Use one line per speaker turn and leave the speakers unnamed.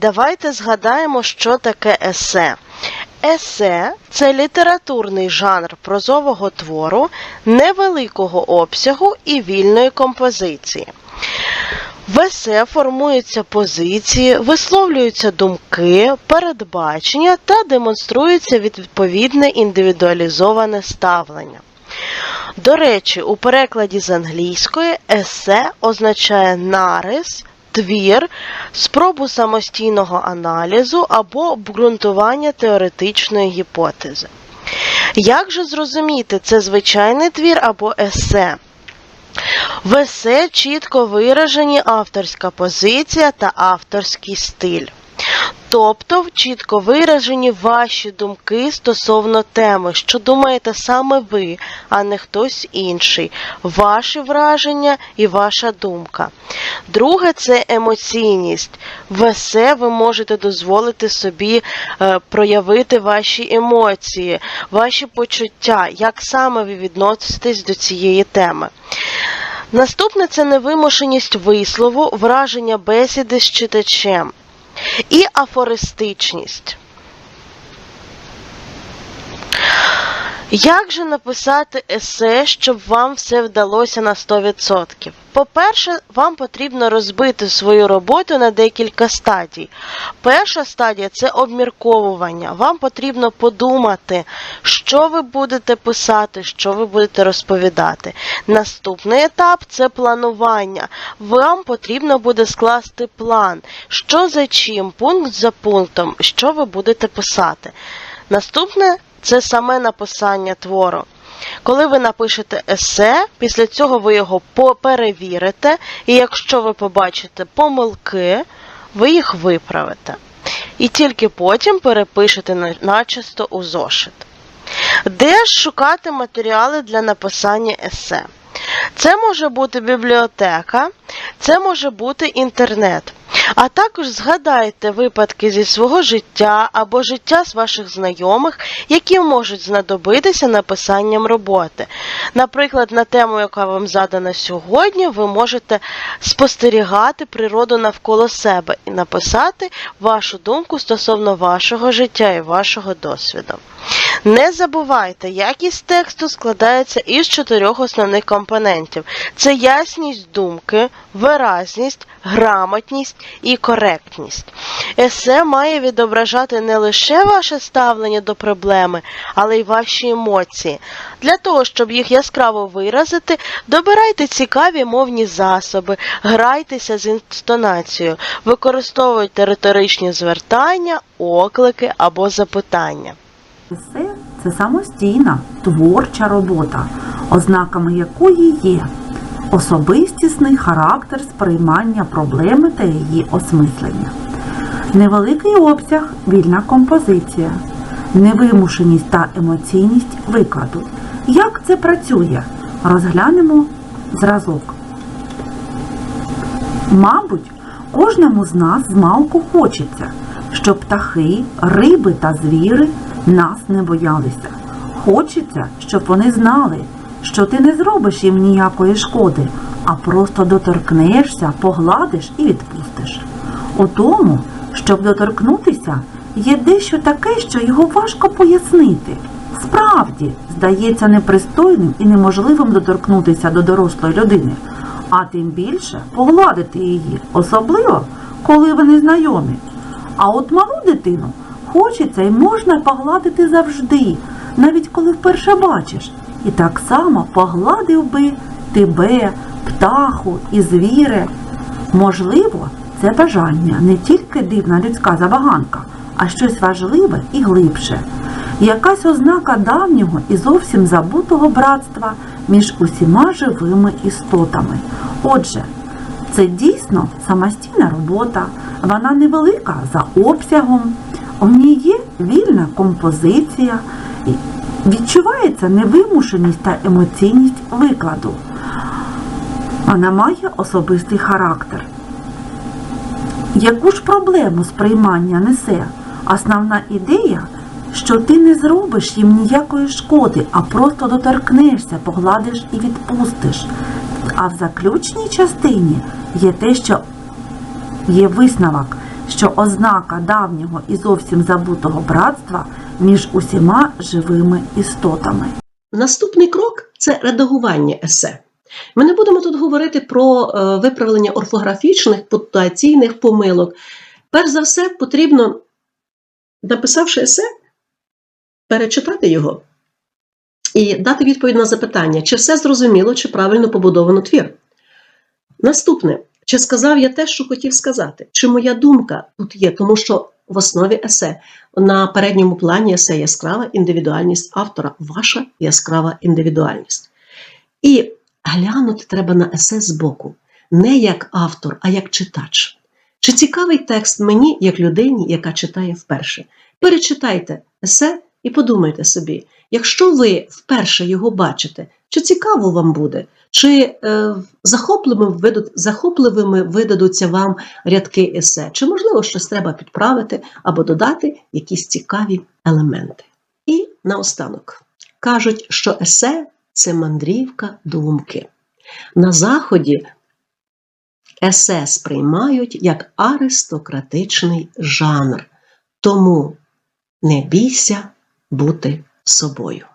Давайте згадаємо, що таке есе. Есе це літературний жанр прозового твору невеликого обсягу і вільної композиції. В есе формуються позиції, висловлюються думки, передбачення та демонструється відповідне індивідуалізоване ставлення. До речі, у перекладі з англійської есе означає нарис, твір, спробу самостійного аналізу або обґрунтування теоретичної гіпотези. Як же зрозуміти, це звичайний твір або есе? В есе чітко виражені авторська позиція та авторський стиль. Тобто чітко виражені ваші думки стосовно теми, що думаєте саме ви, а не хтось інший, ваші враження і ваша думка. Друге це емоційність. В есе ви можете дозволити собі е, проявити ваші емоції, ваші почуття, як саме ви відноситесь до цієї теми. Наступне це невимушеність вислову, враження бесіди з читачем і афористичність. Як же написати есе, щоб вам все вдалося на 100%? По-перше, вам потрібно розбити свою роботу на декілька стадій. Перша стадія це обмірковування. Вам потрібно подумати, що ви будете писати, що ви будете розповідати. Наступний етап це планування. Вам потрібно буде скласти план, що за чим, пункт за пунктом, що ви будете писати. Наступне це саме написання твору. Коли ви напишете есе, після цього ви його перевірите, і якщо ви побачите помилки, ви їх виправите. І тільки потім перепишете начисто у зошит. Де ж шукати матеріали для написання есе? Це може бути бібліотека, це може бути інтернет. А також згадайте випадки зі свого життя або життя з ваших знайомих, які можуть знадобитися написанням роботи. Наприклад, на тему, яка вам задана сьогодні, ви можете спостерігати природу навколо себе і написати вашу думку стосовно вашого життя і вашого досвіду. Не забувайте, якість тексту складається із чотирьох основних компонентів: це ясність думки, виразність, грамотність і коректність. Есе має відображати не лише ваше ставлення до проблеми, але й ваші емоції. Для того, щоб їх яскраво виразити, добирайте цікаві мовні засоби, грайтеся з інтонацією, використовуйте риторичні звертання, оклики або запитання.
Есе це самостійна творча робота, ознаками якої є особистісний характер сприймання проблеми та її осмислення, невеликий обсяг, вільна композиція, невимушеність та емоційність викладу. Як це працює? Розглянемо зразок. Мабуть, кожному з нас змалку хочеться, щоб птахи, риби та звіри нас не боялися. Хочеться, щоб вони знали, що ти не зробиш їм ніякої шкоди, а просто доторкнешся, погладиш і відпустиш. У тому, щоб доторкнутися, є дещо таке, що його важко пояснити. Справді, здається непристойним і неможливим доторкнутися до дорослої людини, а тим більше погладити її, особливо, коли вони знайомі. А от малу дитину хочеться і можна погладити завжди, навіть коли вперше бачиш. І так само погладив би тебе, птаху і звіре. Можливо, це бажання не тільки дивна людська забаганка, а щось важливе і глибше. Якась ознака давнього і зовсім забутого братства між усіма живими істотами. Отже, це дійсно самостійна робота, вона невелика за обсягом, у ній є вільна композиція, відчувається невимушеність та емоційність викладу. Вона має особистий характер. Яку ж проблему сприймання несе? Основна ідея, що ти не зробиш їм ніякої шкоди, а просто доторкнешся, погладиш і відпустиш. А в заключній частині є те, що є висновок. Що ознака давнього і зовсім забутого братства між усіма живими істотами.
Наступний крок це редагування есе. Ми не будемо тут говорити про е, виправлення орфографічних пунктуаційних помилок. Перш за все, потрібно, написавши есе, перечитати його і дати відповідь на запитання, чи все зрозуміло, чи правильно побудовано твір. Наступне, чи сказав я те, що хотів сказати, чи моя думка тут є, тому що в основі есе на передньому плані есе яскрава індивідуальність автора, ваша яскрава індивідуальність. І глянути треба на есе збоку, не як автор, а як читач. Чи цікавий текст мені, як людині, яка читає вперше? Перечитайте есе і подумайте собі, якщо ви вперше його бачите, чи цікаво вам буде, чи е, захопливими, захопливими видадуться вам рядки есе, чи можливо щось треба підправити або додати якісь цікаві елементи. І наостанок кажуть, що есе це мандрівка думки. На Заході есе сприймають як аристократичний жанр, тому не бійся бути собою.